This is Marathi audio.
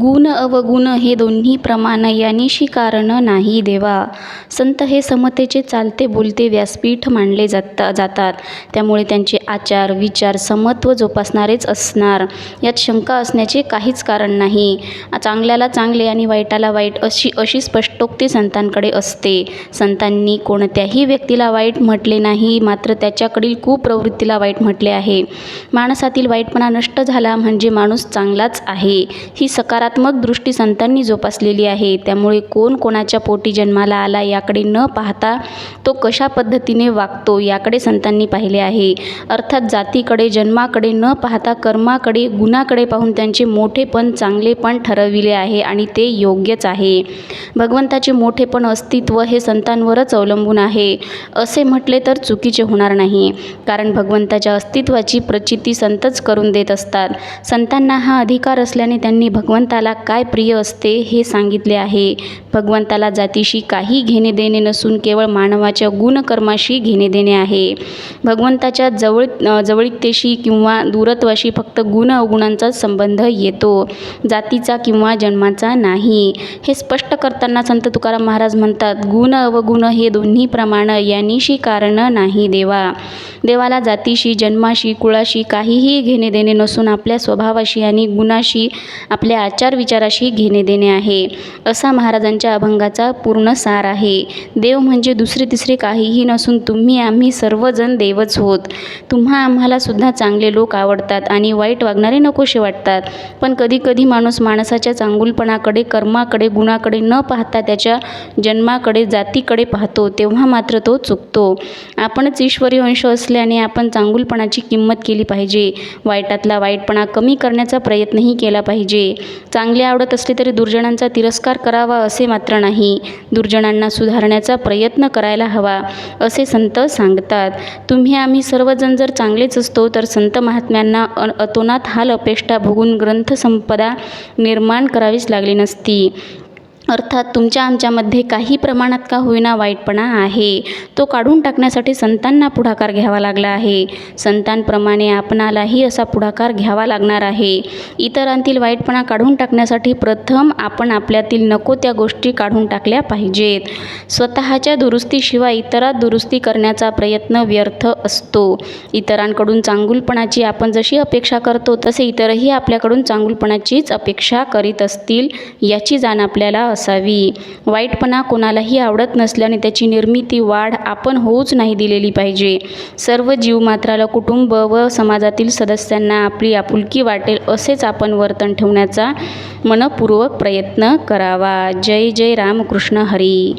गुण अवगुण हे दोन्ही प्रमाण यानिशी कारण नाही देवा. संत हे समतेचे चालते बोलते व्यासपीठ मानले जाता जातात. त्यामुळे त्यांचे आचार विचार समत्व जोपासणारेच असणार. यात शंका असण्याचे काहीच कारण नाही. चांगल्याला चांगले आणि वाईटाला वाईट अशी अशी स्पष्टोक्ती संतांकडे असते. संतांनी कोणत्याही व्यक्तीला वाईट म्हटले नाही मात्र त्याच्याकडील कुप्रवृत्तीला वाईट म्हटले आहे. माणसातील वाईटपणा नष्ट झाला म्हणजे माणूस चांगलाच आहे. ही सकारात्मक दृष्टी संतांनी जोपासलेली आहे. त्यामुळे कोण कोणाच्या पोटी जन्माला आला याकडे न पाहता तो कशा पद्धतीने वागतो याकडे संतांनी पाहिले आहे. अर्थात जातीकडे जन्माकडे न पाहता कर्माकडे गुणाकडे पाहून त्यांचे मोठेपण चांगलेपण ठरविले आहे आणि ते योग्यच आहे. भगवंताचे मोठेपण अस्तित्व हे संतांवरच अवलंबून आहे. असे म्हटले तर चुकीचे होणार नाही. कारण भगवंताच्या अस्तित्वाची प्रचिती संतच करून देत असतात. संतांना हा अधिकार असल्याने त्यांनी भगवंताला काय प्रिय असते हे सांगितले आहे. भगवंताला जातीशी काही घेणे देणे नसून केवळ मानवाच्या गुणकर्माशी घेणे देणे आहे. भगवंताच्या जवळ जवळिकतेशी किंवा दूरत्वाशी फक्त गुण अवगुणांचाच संबंध येतो. जातीचा किंवा जन्माचा नाही. हे स्पष्ट करताना संत तुकाराम महाराज म्हणतात गुण अवगुण हे दोन्ही प्रमाण यांनीशी कारण नाही देवा. देवाला जातीशी जन्माशी कुळाशी काहीही घेणे देणे नसून आपल्या स्वभावाशी आणि गुणाशी आपल्या आचार विचाराशी घेणे देणे आहे. असा महाराजांच्या अभंगाचा पूर्ण सार आहे. देव म्हणजे दुसरे तिसरे काहीही नसून तुम्ही आम्ही सर्वजण देवच होत. तुम्हा आम्हाला सुद्धा चांगले लोक आवडतात आणि वाईट वागणारे नकोसे वाटतात. पण कधीकधी माणूस माणसाच्या चांगुलपणाकडे कर्माकडे गुणाकडे न पाहता त्याच्या जन्माकडे जातीकडे पाहतो तेव्हा मात्र तो चुकतो. आपणच ईश्वरी अंश असल्याने आपण चांगुलपणाची किंमत केली पाहिजे. वाईटातला वाईटपणा कमी करण्याचा प्रयत्नही केला पाहिजे. चांगले आवडत असले तरी दुर्जनांचा तिरस्कार करावा असे मात्र नाही. दुर्जनांना सुधारण्याचा प्रयत्न करायला हवा असे संत सांगतात. तुम्ही आम्ही सर्वजण जर चांगलेच असतो तर संत महात्म्यांना अ अतोनात हाल अपेष्टा भोगून ग्रंथसंपदा निर्माण करावीच लागली नसती. अर्थात तुमच्या आमच्यामध्ये काही प्रमाणात का होईना वाईटपणा आहे तो काढून टाकण्यासाठी संतांना पुढाकार घ्यावा लागला आहे. संतांप्रमाणे आपणालाही असा पुढाकार घ्यावा लागणार आहे. इतरांतील वाईटपणा काढून टाकण्यासाठी प्रथम आपण आपल्यातील नको त्या गोष्टी काढून टाकल्या पाहिजेत. स्वतःच्या दुरुस्तीशिवाय इतरात दुरुस्ती करण्याचा प्रयत्न व्यर्थ असतो. इतरांकडून चांगुलपणाची आपण जशी अपेक्षा करतो तसे इतरही आपल्याकडून चांगुलपणाचीच अपेक्षा करीत असतील याची जाण आपल्याला असावी. वाईटपणा कोणालाही आवडत नसल्याने त्याची निर्मिती वाढ आपण होऊच नाही दिलेली पाहिजे. सर्व जीवमात्राला कुटुंब व समाजातील सदस्यांना आपली आपुलकी वाटेल असेच आपण वर्तन ठेवण्याचा मनपूर्वक प्रयत्न करावा. जय जय रामकृष्ण हरी.